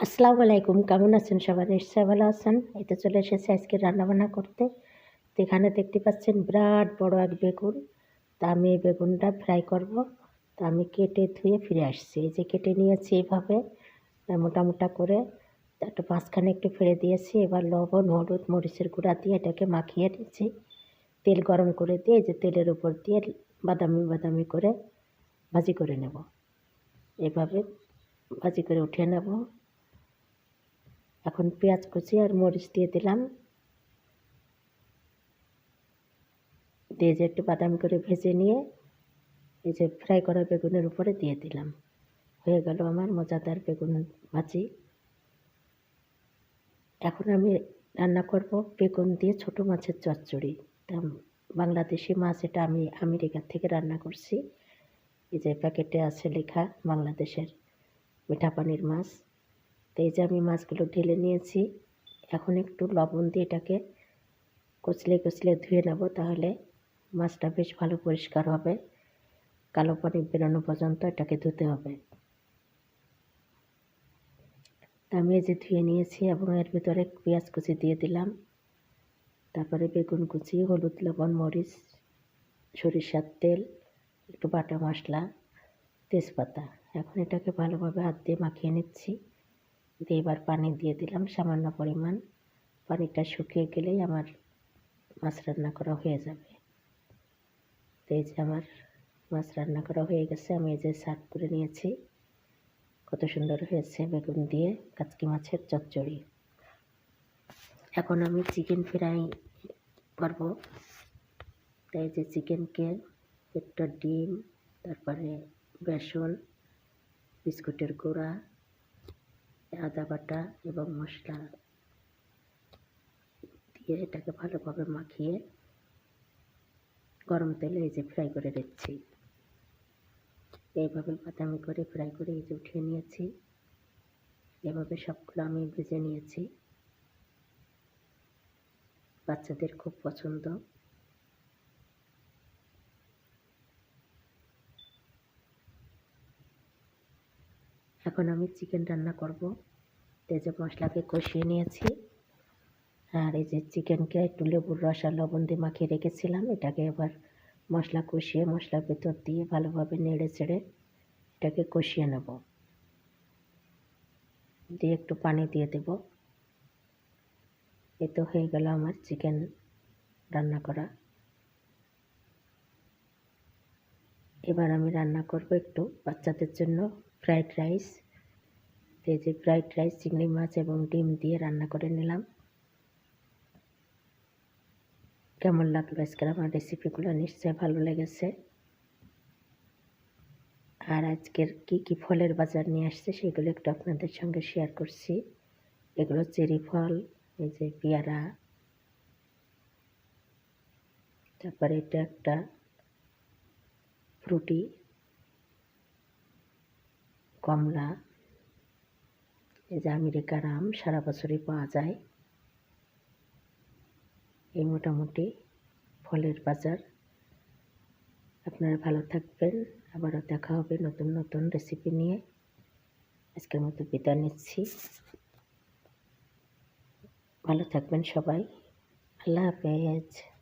আসসালামু আলাইকুম কেমন আছেন সবাই? নিশ্চয় ভালো আছেন। এই তো চলে এসেছে আজকে রান্নাবান্না করতে। তো এখানে দেখতে পাচ্ছেন বিরাট বড় এক বেগুন। তা আমি এই বেগুনটা ফ্রাই করব। তা আমি কেটে ধুয়ে ফিরে আসছি। এই যে কেটে নিয়েছি এইভাবে আহ, মোটা মোটা করে একটু মাঝখানে একটু ফেলে দিয়েছি। এবার লবণ হলুদ মরিচের গুঁড়া দিয়ে এটাকে মাখিয়ে নিয়েছি। তেল গরম করে দিয়ে যে তেলের উপর দিয়ে বাদামি বাদামি করে ভাজি করে নেব। এভাবে ভাজি করে উঠিয়ে নেব। এখন পেঁয়াজ কুচি আর মরিচ দিয়ে দিলাম। দিয়ে যে একটু বাদামি করে ভেজে নিয়ে এই যে ফ্রাই করা বেগুনের উপরে দিয়ে দিলাম। হয়ে গেল আমার মজাদার বেগুন ভাজি। এখন আমি রান্না করব বেগুন দিয়ে ছোট মাছের চচ্চড়ি। তা বাংলাদেশি মাছ, এটা আমি আমেরিকা থেকে রান্না করছি। এই যে প্যাকেটে আছে লেখা বাংলাদেশের মিঠা পানির মাছ। তো এই যে আমি মাছগুলো ঢেলে নিয়েছি, এখন একটু লবণ দিয়ে এটাকে কচলে কচলে ধুয়ে নেব তাহলে মাছটা বেশ ভালো পরিষ্কার হবে। কালো পানি বেরোনো পর্যন্ত এটাকে ধুতে হবে। আমি এই যে ধুয়ে নিয়েছি এবং এর ভিতরে পেঁয়াজ কুচি দিয়ে দিলাম। তারপরে বেগুন কুচি, হলুদ, লবণ, মরিচ, সরিষার তেল, একটু বাটা মশলা, তেজপাতা। এখন এটাকে ভালোভাবে হাত দিয়ে মাখিয়ে নিচ্ছি। দিয়ে এবার পানি দিয়ে দিলাম, সামান্য পরিমাণ। পানিটা শুকিয়ে গেলেই আমার মাছ রান্না করা হয়ে যাবে। তো এই যে আমার মাছ রান্না করা হয়ে গেছে, আমি এই যে সার্ভ করে নিয়েছি। কত সুন্দর হয়েছে বেগুন দিয়ে কাচকি মাছের চচ্চড়ি। এখন আমি চিকেন ফ্রাই করব। তাই যে চিকেনকে একটা ডিম, তারপরে বেসন, বিস্কুটের গুঁড়া আদা বাটা এবং মশলা দিয়ে এটাকে ভালোভাবে মাখিয়ে গরম তেলে এই যে ফ্রাই করে দিচ্ছি। এইভাবে বাদামি করে ফ্রাই করে এই যে উঠিয়ে নিয়েছি। এভাবে সবগুলো আমি ভেজে নিয়েছি। বাচ্চাদের খুব পছন্দ। এখন আমি চিকেন রান্না করব। তেজে মশলাকে কষিয়ে নিয়েছি। আর এই যে চিকেনকে একটু লেবুর রস আর লবণ দিয়ে মাখিয়ে রেখেছিলাম। এটাকে এবার মশলা কষিয়ে মশলার ভেতর দিয়ে ভালোভাবে নেড়ে চেড়ে এটাকে কষিয়ে নেব। দিয়ে একটু পানি দিয়ে দেব। এ তো হয়ে গেল আমার চিকেন রান্না করা। এবার আমি রান্না করব একটু বাচ্চাদের জন্য ফ্রাইড রাইস। যে ফ্রাইড রাইস, চিংড়ি মাছ এবং ডিম দিয়ে রান্না করে নিলাম। কেমন লাগল আজকের আমার রেসিপিগুলো নিশ্চয়ই ভালো লেগেছে। আর আজকের কি কি ফলের বাজার নিয়ে আসছে সেগুলো একটু আপনাদের সঙ্গে শেয়ার করছি। এগুলো চেরি ফল এই যে পেয়ারা, তারপরে এটা একটা ফ্রুটি কমলা এই যে আমেরিকার আম সারা বছরই পাওয়া যায়। এই মোটামুটি ফলের বাজার। আপনারা ভালো থাকবেন। আবারও দেখা হবে নতুন নতুন রেসিপি নিয়ে। আজকের মতো বিদায় নিচ্ছি। ভালো থাকবেন সবাই। আল্লাহ হাফেজ।